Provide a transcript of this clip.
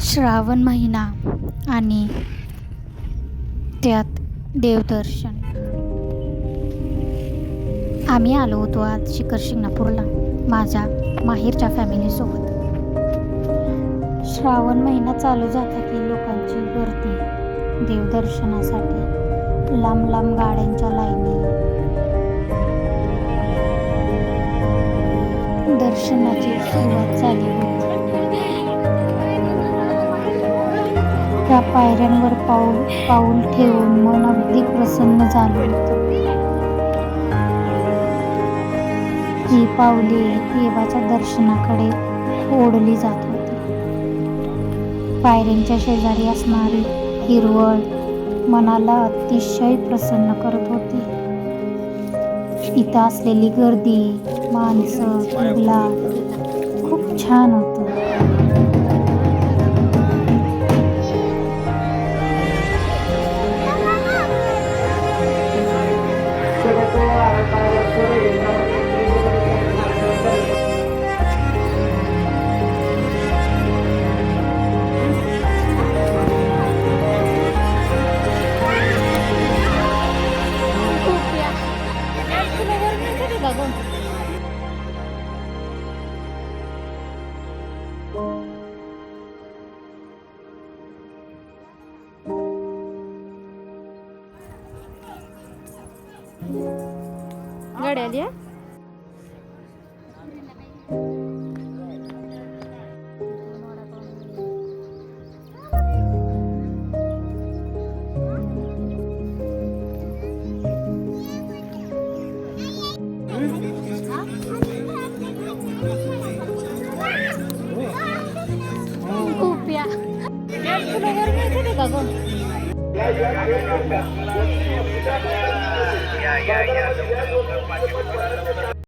श्रावण महिना आणि त्यात देवदर्शन. आम्ही आलो होतो आज शिखर शिंगणापूरला माझ्या माहेरच्या फॅमिलीसोबत श्रावण महिना चालू झाला की लोकांची गर्दी देवदर्शनासाठी लांब लांब गाड्यांच्या लाईनी. दर्शनाची सुरुवात झाली होती. त्या पायऱ्यांवर पाऊल पाऊल ठेवून मन अगदी प्रसन्न झालं होतं. ही पावले देवाच्या दर्शनाकडे ओढली जात होती पायऱ्यांच्या शेजारी असणारी हिरवळ मनाला अतिशय प्रसन्न करत होती. इथं असलेली गर्दी माणसं गुलाब खूप छान होतं. गाडी आली खूप Yeah, yeah, yeah.